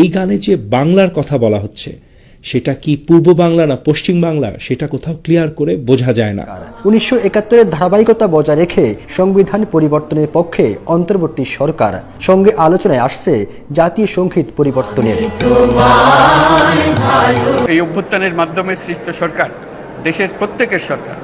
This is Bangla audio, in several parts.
এই গানে যে বাংলার কথা বলা হচ্ছে সেটা কি পূর্ব বাংলা না পশ্চিম বাংলা সেটা কোথাও ক্লিয়ার করে বোঝা যায় না। উনিশশো একাত্তরের ধারাবাহিকতা বজায় রেখে সংবিধান পরিবর্তনের পক্ষে অন্তর্বর্তী সরকার সঙ্গে আলোচনায় আসছে জাতীয় সংগীত পরিবর্তনের। এই অভ্যুত্থানের মাধ্যমে সৃষ্ট সরকার দেশের প্রত্যেকের সরকার।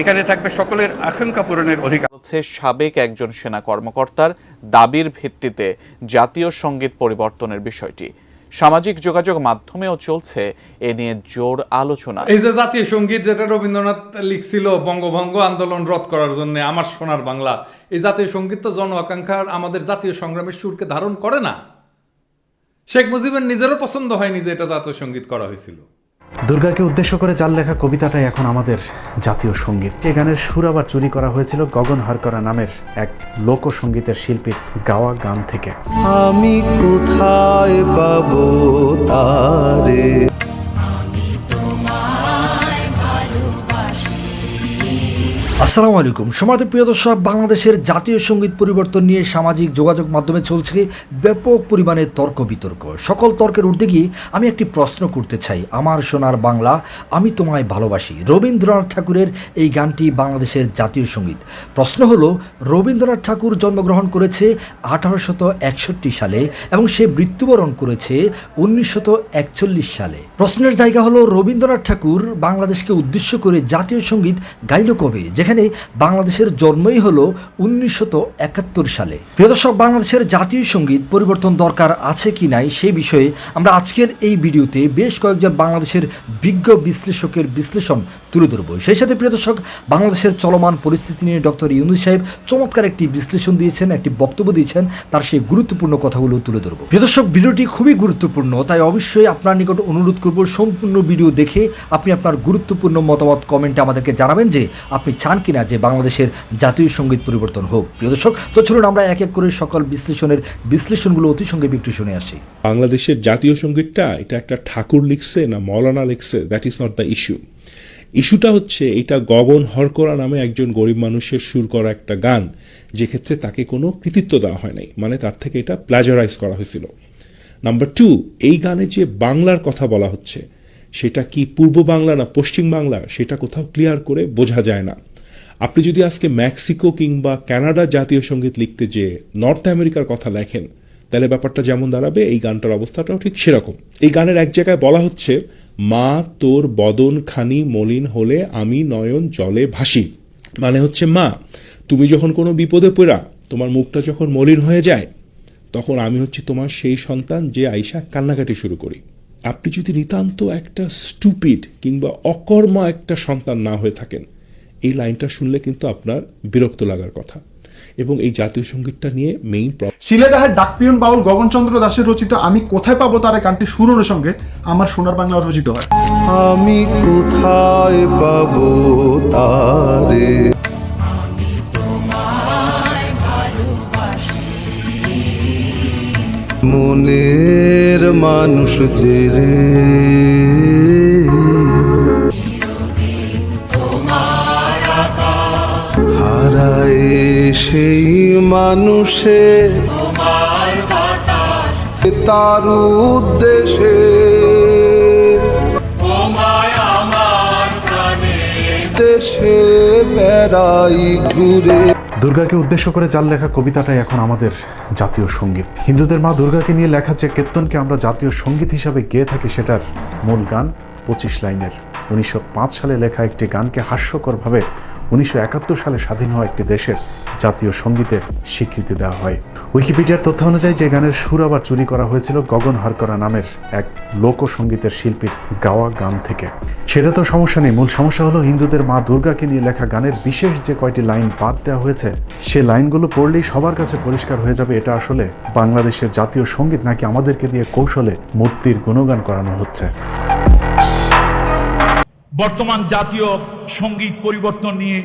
এখানে থাকবে সকলের আকাঙ্ক্ষা পূরণের অধিকার। হচ্ছে সাবেক একজন সেনা কর্মকর্তার দাবির ভিত্তিতে জাতীয় সংগীত পরিবর্তনের বিষয়টি। সামাজিক যোগাযোগ মাধ্যমেও চলছে এ নিয়ে জোর আলোচনা। এই যে জাতীয় সংগীত যেটা রবীন্দ্রনাথ লিখছিল বঙ্গভঙ্গ আন্দোলন রদ করার জন্য আমার সোনার বাংলা এই জাতীয় সংগীত তো জন আকাঙ্ক্ষার আমাদের জাতীয় সংগ্রামের সুরকে ধারণ করে না। শেখ মুজিবের নিজেরও পছন্দ হয়নি যে এটা জাতীয় সংগীত করা হয়েছিল। দুর্গাকে উদ্দেশ্য করে যার লেখা কবিতাটাই এখন আমাদের জাতীয় সংগীত। যে গানের সুর আবার চুরি করা হয়েছিল গগন হারকরা নামের এক লোকসঙ্গীতের শিল্পীর গাওয়া গান থেকে। আমি কোথায় পাবো তারে? আসসালামু আলাইকুম। সমাজ প্রিয় দর্শক, বাংলাদেশের জাতীয় সংগীত পরিবর্তন নিয়ে সামাজিক যোগাযোগ মাধ্যমে চলছে ব্যাপক পরিমাণে তর্ক বিতর্ক সকল তর্কের ঊর্ধ্বে গিয়ে আমি একটি প্রশ্ন করতে চাই। আমার সোনার বাংলা, আমি তোমায় ভালোবাসি। রবীন্দ্রনাথ ঠাকুরের এই গানটি বাংলাদেশের জাতীয় সংগীত। প্রশ্ন হলো, রবীন্দ্রনাথ ঠাকুর জন্মগ্রহণ করেছে আঠারোশত একষট্টি সালে এবং সে মৃত্যুবরণ করেছে উনিশশত একচল্লিশ সালে। প্রশ্নের জায়গা হলো, রবীন্দ্রনাথ ঠাকুর বাংলাদেশকে উদ্দেশ্য করে জাতীয় সংগীত গাইল কবে? যেখানে বাংলাদেশের জন্মই হলো উনিশশত একাত্তর সালে। প্রিয় দর্শক, বাংলাদেশের জাতীয় সংগীত পরিবর্তন দরকার আছে কি নাই সেই বিষয়ে আমরা আজকের এই ভিডিওতে বেশ কয়েকজন বাংলাদেশের বিজ্ঞ বিশ্লেষকের বিশ্লেষণ তুলে ধরবো। সেই সাথে প্রিয় দর্শক, বাংলাদেশের চলমান পরিস্থিতি নিয়ে ডক্টর ইউনুস সাহেব চমৎকার একটি বিশ্লেষণ দিয়েছেন, একটি বক্তব্য দিয়েছেন, তার সেই গুরুত্বপূর্ণ কথাগুলো তুলে ধরবো। প্রিয় দর্শক, ভিডিওটি খুবই গুরুত্বপূর্ণ, তাই অবশ্যই আপনার নিকট অনুরোধ করব, সম্পূর্ণ ভিডিও দেখে আপনি আপনার গুরুত্বপূর্ণ মতামত কমেন্টে আমাদেরকে জানাবেন যে আপনি চান কিনা যে বাংলাদেশের জাতীয় সংগীত পরিবর্তন হোক। প্রিয় দর্শক, তো চলুন আমরা এক এক করে সকল বিশ্লেষণের বিশ্লেষণগুলো অতি সঙ্গে একটু শুনে আসি। বাংলাদেশের জাতীয় সঙ্গীতটা এটা একটা ঠাকুর লিখছে না মৌলানা লিখছে that is not the issue ইস্যুটা হচ্ছে এটা গগন হরকরা নামে একজন গরিব মানুষের সুর করা একটা গান, যে ক্ষেত্রে তাকে কোনো কৃতিত্ব দেওয়া হয় নাই মানে তার থেকে এটা প্লাজারাইজ করা হয়েছিল। নাম্বার টু এই গানে যে বাংলার কথা বলা হচ্ছে, সেটা কি পূর্ব বাংলা না পশ্চিম বাংলা, সেটা কোথাও ক্লিয়ার করে বোঝা যায় না। আপনি যদি আজকে মেক্সিকো কিংবা কানাডা জাতীয় সংগীত লিখতে যে নর্থ আমেরিকার কথা লেখেন, তাহলে ব্যাপারটা যেমন দাঁড়াবে, এই গানটার অবস্থাটাও ঠিক সেরকম। এই গানের এক জায়গায় বলা হচ্ছে, মা তোর বদন খানি মলিন হলে আমি নয়ন জলে ভাসি। মানে হচ্ছে, মা, তুমি যখন কোনো বিপদে পড়া, তোমার মুখটা যখন মলিন হয়ে যায়, তখন আমি হচ্ছি তোমার সেই সন্তান যে আইসা কান্নাকাটি শুরু করি। আপনি যদি নিতান্ত একটা স্টুপিড কিংবা অকর্ম একটা সন্তান না হয়ে থাকেন এই লাইনটা শুনলে কিন্তু আপনার বিরক্ত লাগার কথা। এবং এই জাতীয় সঙ্গীতটা নিয়ে মেইন শিলেদাহের ডাকপিয়ন বাউল গগনচন্দ্র দাসের রচিত আমি কোথায় পাবো তার গানটি সুরনের সঙ্গে আমার সোনার বাংলা রচিত হয়। আমি কোথায় পাবো তারে? মনের মানুষ যে রে। সেই মানুষে তার উদ্দেশ্যে। দেশে বেড়াই ঘুরে। দুর্গাকে উদ্দেশ্য করে যার লেখা কবিতাটাই এখন আমাদের জাতীয় সংগীত। হিন্দুদের মা দুর্গাকে নিয়ে লেখা যে কীর্তনকে আমরা জাতীয় সংগীত হিসাবে গেয়ে থাকি সেটার মূল গান পঁচিশ লাইনের। উনিশশো পাঁচ সালে লেখা একটি গানকে হাস্যকরভাবে উনিশশো একাত্তর সালে স্বাধীন হওয়া একটি দেশের জাতীয় সঙ্গীতের স্বীকৃতি দেওয়া হয়। উইকিপিডিয়ার তথ্য অনুযায়ী যে গানের সুর আবার চুরি করা হয়েছিল গগন হারকরা নামের এক লোকসঙ্গীতের শিল্পীর গাওয়া গান থেকে। সেটা তো সমস্যা নেই। মূল সমস্যা হলো হিন্দুদের মা দুর্গাকে নিয়ে লেখা গানের বিশেষ যে কয়টি লাইন বাদ দেওয়া হয়েছে, সে লাইনগুলো পড়লেই সবার কাছে পরিষ্কার হয়ে যাবে এটা আসলে বাংলাদেশের জাতীয় সংগীত নাকি আমাদেরকে দিয়ে কৌশলে মূর্তির গুণগান করানো হচ্ছে। বর্তমান জাতীয় সংগীত পরিবর্তন নিয়ে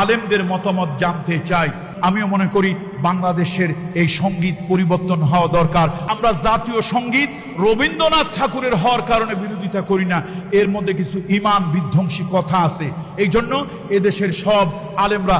আলেমদের মতামত জানতে চাই। আমিও মনে করি বাংলাদেশের এই সংগীত পরিবর্তন হওয়া দরকার। আমরা জাতীয় সংগীত রবীন্দ্রনাথ ঠাকুরের হওয়ার কারণে বিরোধিতা করি না। এর মধ্যে কিছু ইমান বিধ্বংসী কথা আছে। এই জন্য এদেশের সব আলেমরা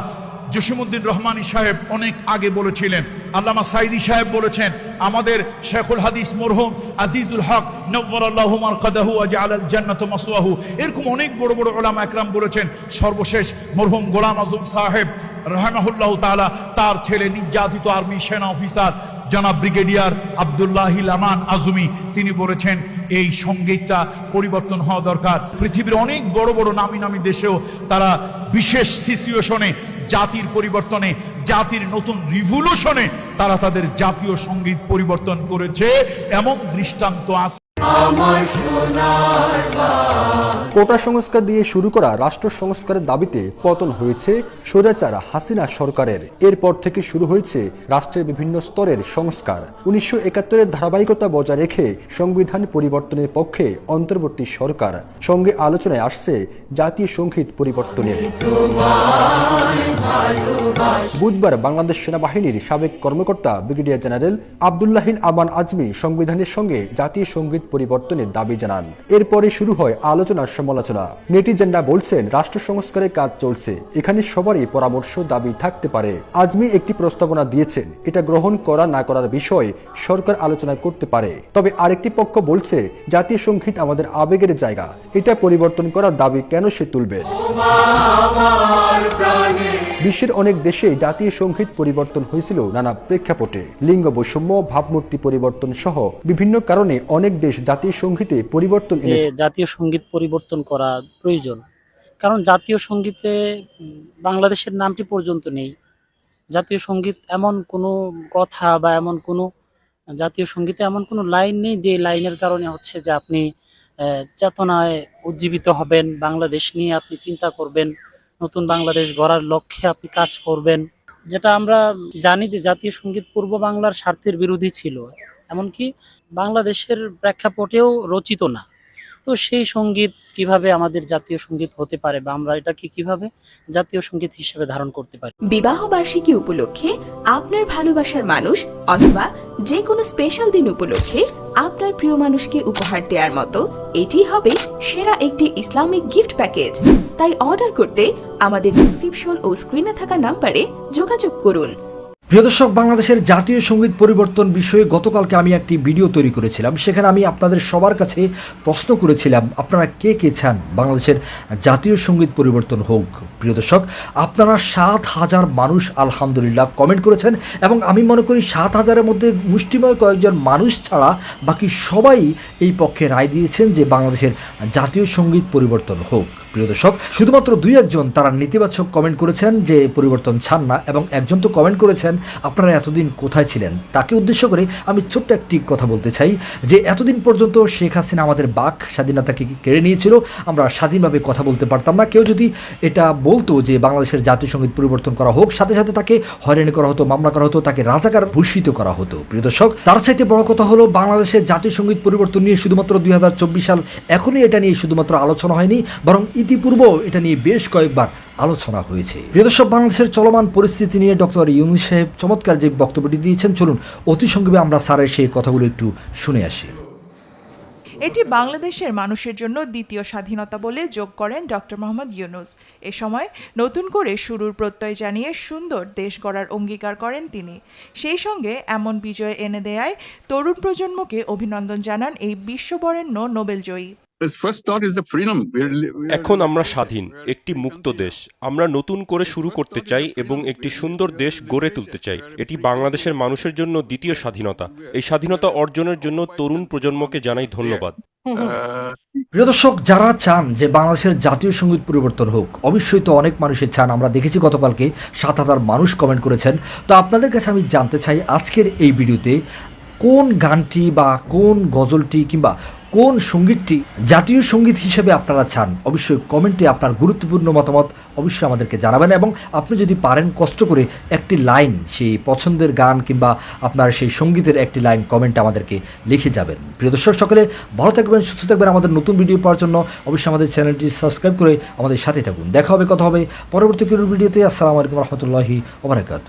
জসিমুদ্দিন রহমানী সাহেব অনেক আগে বলেছিলেন, আল্লামা সাইদি সাহেব বলেছেন, আমাদের শেখুল হাদিস মরহুম আজিজুল হক নব্বরাল্লাহুমার কাদাহু আল জান্নাত মাসওয়াহু, এরকম অনেক বড় বড় ওলামা একরাম বলেছেন, সর্বশেষ মরহুম গোলাম আজম সাহেব রহমাহুল্লাহ তাআলা তার ছেলে নির্যাতিত আর্মি সেনা অফিসার জনাব ব্রিগেডিয়ার আবদুল্লাহিল আমান আজমি, তিনি বলেছেন, এই সঙ্গীতটা পরিবর্তন হওয়া দরকার। পৃথিবীর অনেক বড় বড় নামি নামি দেশেও তারা বিশেষ সিচুয়েশনে জাতির পরিবর্তনে জাতির নতুন রিভলিউশনে তারা তাদের জাতীয় সংগীত পরিবর্তন করেছে এমন দৃষ্টান্ত আছে। কোটা সংস্কার দিয়ে শুরু করা রাষ্ট্র সংস্কারের দাবিতে পতন হয়েছে স্বৈরাচার হাসিনা সরকারের। এরপর থেকে শুরু হয়েছে রাষ্ট্রের বিভিন্ন স্তরের সংস্কার। উনিশশো একাত্তরের ধারাবাহিকতা বজায় রেখে সংবিধান পরিবর্তনের পক্ষে অন্তর্বর্তী সরকার সঙ্গে আলোচনায় আসছে জাতীয় সংগীত পরিবর্তনের। বুধবার বাংলাদেশ সেনাবাহিনীর সাবেক কর্মকর্তা ব্রিগেডিয়ার জেনারেল আবদুল্লাহিল আমান আজমি সংবিধানের সঙ্গে জাতীয় সংগীত পরিবর্তনের দাবি জানান। এরপরে শুরু হয় আলোচনার সমালোচনা। নেটিজেনরা বলছেন, রাষ্ট্র সংস্কারের কাজ চলছে। এখানে সবারই পরামর্শ দাবি থাকতে পারে। আজমি একটি প্রস্তাবনা দিয়েছেন। এটা গ্রহণ করা না করার বিষয় সরকার আলোচনা করতে পারে। তবে আরেকটি পক্ষ বলছে, জাতীয় সংগীত আমাদের আবেগের জায়গা। এটা পরিবর্তন করার দাবি কেন সে তুলবে? বিশ্বের অনেক দেশে জাতীয় সংগীত পরিবর্তন হয়েছিল নানা প্রেক্ষাপটে। লিঙ্গ বৈষম্য, ভাবমূর্তি পরিবর্তন সহ বিভিন্ন কারণে অনেক দেশ জাতীয় সঙ্গীতে পরিবর্তন যে জাতীয় সংগীত পরিবর্তন করা প্রয়োজন। কারণ জাতীয় সঙ্গীতে বাংলাদেশের নামটি পর্যন্ত নেই। জাতীয় সংগীত এমন কোনো কথা বা এমন কোনো জাতীয় সঙ্গীতে এমন কোনো লাইন নেই যে লাইনের কারণে হচ্ছে যে আপনি চেতনায় উজ্জীবিত হবেন বাংলাদেশ নিয়ে আপনি চিন্তা করবেন নতুন বাংলাদেশ গড়ার লক্ষ্যে আপনি কাজ করবেন। যেটা আমরা জানি যে জাতীয় সংগীত পূর্ব বাংলার স্বার্থের বিরোধী ছিল। এমনকি বাংলাদেশের প্রেক্ষাপটেও রচিত না। তো সেই সংগীত কীভাবে আমাদের জাতীয় সংগীত হতে পারে বা আমরা এটাকে কীভাবে জাতীয় সংগীত হিসেবে ধারণ করতে পারি? বিবাহ বার্ষিকী উপলক্ষে আপনার ভালোবাসার মানুষ অথবা যে কোনো স্পেশাল দিন উপলক্ষে আপনার প্রিয় মানুষকে উপহার দেওয়ার মতো এটি হবে সেরা একটি ইসলামিক গিফট প্যাকেজ তাই অর্ডার করতে আমাদের ডিসক্রিপশন ও স্ক্রিনে থাকা নাম্বারে যোগাযোগ করুন। প্রিয় দর্শক, বাংলাদেশের জাতীয় সংগীত পরিবর্তন বিষয়ে গতকালকে আমি একটি ভিডিও তৈরি করেছিলাম। সেখানে আমি আপনাদের সবার কাছে প্রশ্ন করেছিলাম, আপনারা কে কে চান? বাংলাদেশের জাতীয় সংগীত পরিবর্তন হোক। প্রিয় দর্শক, আপনারা সাত হাজার মানুষ আলহামদুলিল্লাহ কমেন্ট করেছেন এবং আমি মনে করি সাত হাজারের মধ্যে মুষ্টিময় কয়েকজন মানুষ ছাড়া বাকি সবাই এই পক্ষে রায় দিয়েছেন যে বাংলাদেশের জাতীয় সংগীত পরিবর্তন হোক। প্রিয় দর্শক, শুধুমাত্র দুই একজন তারা নেতিবাচক কমেন্ট করেছেন যে পরিবর্তন চান না, এবং একজন তো কমেন্ট করেছেন, আপনারা এতদিন কোথায় ছিলেন? তাকে উদ্দেশ্য করে আমি ছোট্ট একটি কথা বলতে চাই, যে এতদিন পর্যন্ত শেখ হাসিনা আমাদের বাক স্বাধীনতাকে কেড়ে নিয়েছিল, আমরা স্বাধীনভাবে কথা বলতে পারতাম না। কেউ যদি এটা বলতো যে বাংলাদেশের জাতীয় সংগীত পরিবর্তন করা হোক, সাথে সাথে তাকে হয়রানি করা হতো, মামলা করা হতো, তাকে রাজাকার ভূষিত করা হতো। প্রিয় দর্শক, তার চাইতে বড় কথা হলো, বাংলাদেশের জাতীয় সংগীত পরিবর্তন নিয়ে শুধুমাত্র দুই হাজার চব্বিশ সাল এখনই এটা নিয়ে শুধুমাত্র আলোচনা হয়নি, বরং ইতিপূর্ব এটা নিয়ে বেশ কয়েকবার আলোচনা হয়েছে। প্রিয় দর্শক, বাংলাদেশের চলমান পরিস্থিতি নিয়ে ডক্টর ইউনুস সাহেব চমৎকার যে বক্তব্যটি দিয়েছেন, চলুন অতি সংক্ষেপে আমরা স্যারের সেই কথাগুলো একটু শুনে আসি। এটি বাংলাদেশের মানুষের জন্য দ্বিতীয় স্বাধীনতা বলে যোগ করেন ডক্টর মোহাম্মদ ইউনুস। এ সময় নতুন করে শুরুর প্রত্যয় জানিয়ে সুন্দর দেশ গড়ার অঙ্গীকার করেন তিনি। সেই সঙ্গে এমন বিজয় এনে দেয়ায় তরুণ প্রজন্মকে অভিনন্দন জানান এই বিশ্ববরেণ্য নোবেলজয়ী। এখন আমরা স্বাধীন একটি মুক্ত দেশ। আমরা নতুন করে শুরু করতে চাই এবং একটি সুন্দর দেশ গড়ে তুলতে চাই। এটি বাংলাদেশের মানুষের জন্য দ্বিতীয় স্বাধীনতা। এই স্বাধীনতা অর্জনের জন্য তরুণ প্রজন্মকে জানাই ধন্যবাদ। প্রিয় দর্শক যারা চান যে বাংলাদেশের জাতীয় সংগীত পরিবর্তন হোক অবশ্যই তো অনেক মানুষের চান। আমরা দেখেছি গতকালকে সাত হাজার মানুষ কমেন্ট করেছেন। তো আপনাদের কাছে আমি জানতে চাই আজকের এই ভিডিওতে কোন গানটি বা কোন গজলটি কিংবা কোন সঙ্গীতটি জাতীয় সংগীত হিসেবে আপনারা চান? অবশ্যই কমেন্টে আপনার গুরুত্বপূর্ণ মতামত অবশ্যই আমাদেরকে জানাবেন এবং আপনি যদি পারেন কষ্ট করে একটি লাইন, সেই পছন্দের গান কিংবা আপনার সেই সঙ্গীতের একটি লাইন কমেন্টে আমাদেরকে লিখে যাবেন। প্রিয় দর্শক, সকলে ভালো থাকবেন, সুস্থ থাকবেন আমাদের নতুন ভিডিও পাওয়ার জন্য। অবশ্যই আমাদের চ্যানেলটি সাবস্ক্রাইব করে আমাদের সাথে থাকুন। দেখা হবে, কথা হবে পরবর্তী ভিডিওতে। আসসালামু আলাইকুম রহমতুল্লাহি ওবরাকাতু